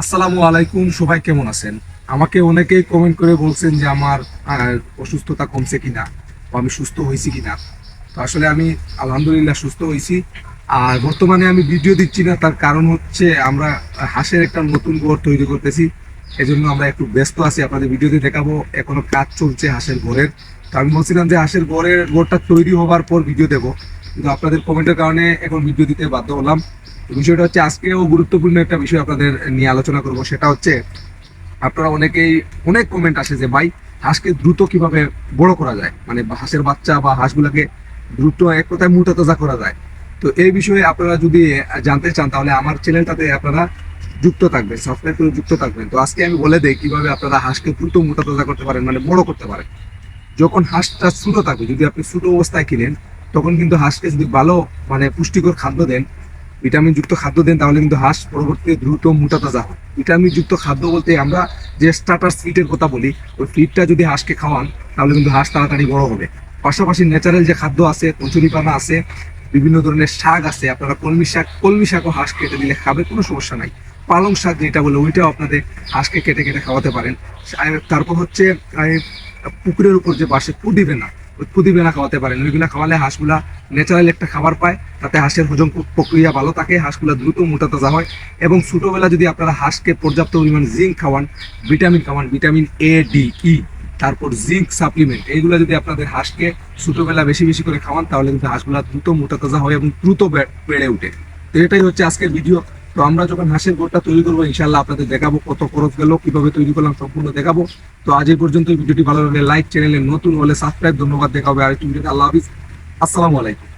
আসসালামু আলাইকুম, সবাই কেমন আছেন? আমাকে অনেকেই কমেন্ট করে বলছেন যে আমার অসুস্থতা কমছে কিনা, বা আমি সুস্থ হয়েছি কিনা। তো আসলে আমি আলহামদুলিল্লাহ সুস্থ হয়েছি। আর বর্তমানে আমি ভিডিও দিচ্ছি না, তার কারণ হচ্ছে আমরা হাঁসের একটা নতুন ঘর তৈরি করতেছি। এজন্য আমরা একটু ব্যস্ত আছি, আপনাদের ভিডিওতে দেখাবো। এখনও কাজ চলছে হাঁসের ঘরের। তো আমি বলছিলাম যে হাঁসের ঘরের ঘরটা তৈরি হবার পর ভিডিও দেবো। কিন্তু আপনাদের কমেন্টের কারণে এখন ভিডিও দিতে বাধ্য হলাম। বিষয়টা হচ্ছে আজকেও গুরুত্বপূর্ণ একটা বিষয় আপনাদের নিয়ে আলোচনা করব, সেটা হচ্ছে আপনারা অনেকেই অনেক কমেন্ট আসে যে, ভাই, হাঁসকে দ্রুত কীভাবে বড় করা যায়? মানে হাঁসের বাচ্চা বা হাঁসগুলোকে দ্রুত এক কথায় মোটা তাজা করা যায়। তো এই বিষয়ে আপনারা যদি জানতে চান, তাহলে আমার চ্যানেলটাতে আপনারা যুক্ত থাকবেন সাবস্ক্রাইব করে যুক্ত থাকবেন। তো আজকে আমি বলে দিই কীভাবে আপনারা হাঁসকে দ্রুত মোটা তাজা করতে পারেন মানে বড় করতে পারেন। যখন হাঁসটা ছোট থাকবে, যদি আপনি ছোট অবস্থায় কিনেন, তখন কিন্তু হাঁসকে যদি ভালো মানে পুষ্টিকর খাদ্য দেন ভিটামিন যুক্ত খাদ্য দেন, তাহলে কিন্তু হাঁস পরবর্তীতে দ্রুত মোটা তাজা হয়। ভিটামিন যুক্ত খাদ্য বলতে আমরা যে স্টার্টার ফিটের কথা বলি, ওই ফিটটা যদি হাঁসকে খাওয়ান, তাহলে কিন্তু হাঁস তাড়াতাড়ি বড় হবে। পাশাপাশি ন্যাচারাল যে খাদ্য আছে কচুরিপানা আছে, বিভিন্ন ধরনের শাক আছে, আপনারা কলমি শাক, কলমি শাকও হাঁস কেটে দিলে খাবে, কোনো সমস্যা নাই। পালং শাক যেটা বলে, ওইটাও আপনাদের হাঁসকে কেটে কেটে খাওয়াতে পারেন। তারপর হচ্ছে পুকুরের উপর যে বাসে পুদিবে না না খাওয়াতে পারেন ওইগুলা খাওয়ালে হাঁসগুলা ন্যাচারাল একটা খাবার পায়, তাতে হাঁসের হজম প্রক্রিয়া ভালো থাকে, হাঁসগুলা দ্রুত মোটা তাজা হয় এবং ছোটোবেলা যদি আপনারা হাঁসকে পর্যাপ্ত পরিমাণ জিঙ্ক খাওয়ান ভিটামিন খাওয়ান ভিটামিন এ ডি ই তারপর জিঙ্ক সাপ্লিমেন্ট এইগুলো যদি আপনাদের হাঁসকে ছোটোবেলা বেশি বেশি করে খাওয়ান, তাহলে কিন্তু হাঁসগুলা দ্রুত মোটা তাজা হয় এবং দ্রুত বেড়ে ওঠে। তো এটাই হচ্ছে আজকের ভিডিও তো আমরা যখন হাসির গোড়টা তৈরি করব ইনশাল্লাহ আপনাদের দেখাবো কত খরচ গেল, কীভাবে তৈরি করলাম সম্পূর্ণ দেখাবো তো আজ এই পর্যন্ত ভিডিওটি ভালো লাগলে লাইক চ্যানেলে নতুন হলে সাবস্ক্রাইব ধন্যবাদ, দেখা হবে আর তুমি আল্লাহ হাফিজ আসসালামু আলাইকুম